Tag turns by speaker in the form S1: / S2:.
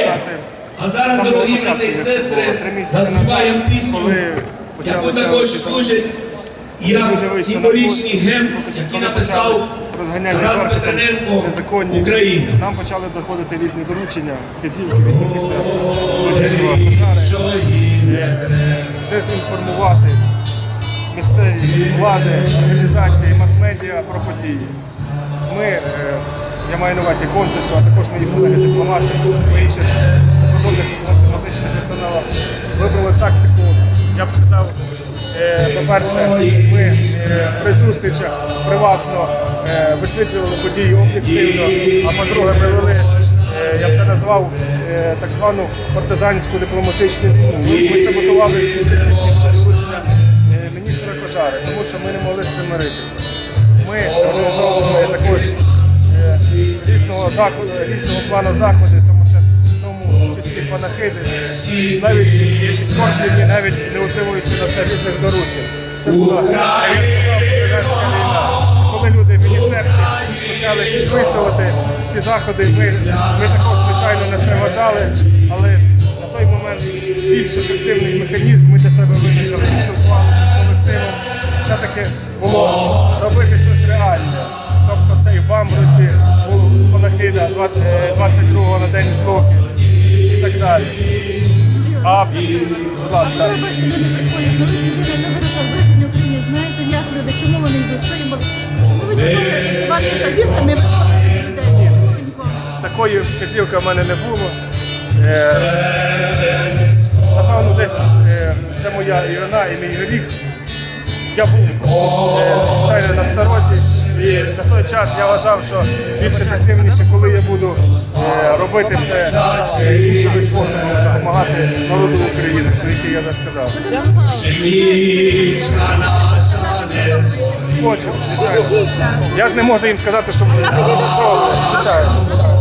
S1: сказати,
S2: А зараз, дорогі брати і сестри, заспіваємо пісню, яку також служить
S1: на
S2: символічний
S1: коли
S2: який написав Тарас Петрененко. Україна.
S1: Нам почали доходити різні доручення, вказівки від міністра дезінформувати місцеві влади, організації, мас-медіа про події. Ми, е, я маю на увазі консульство, а також мої колеги дипломати інших вибрали тактику, я б сказав, е, по-перше, ми е, при зустрічах приватно е, висвітлювали події об'єктивно, а по-друге, ми вели, я б це назвав, так звану партизанську дипломатичну війну. Ми- саботували е, міністра Кожари, тому що ми не могли з цим миритися. Ми організовували також різного заходу, плану в числі панахиди, навіть іскорплені, навіть не утримуючи на це різних доручень. Це була я війна. Коли люди в міністерстві почали підписувати ці заходи, ми, ми також звичайно на це вважали, але на той момент більш ефективний механізм ми для себе визначили і спілкувалися з колективом. Все-таки було робити щось реальне. Тобто цей в Бамбруці був панахида 22-го на День Злоки і так далі. А, будь ласка.
S3: Ну знаєте, як люди, чому вони йдуть, що їм ніколи, ваша вказівка не виходить до людей? Чому ви ніколи?
S1: Такої вказівки в мене не було. Е, напевно, десь е, це моя і вина, і мій гріх. Я був той час я вважав, що більш ефективніше, коли я буду е, робити це е, іншими способами, допомагати народу України, про який я вже сказав. Хочу, звичайно. Я ж не можу їм сказати, що звичайно.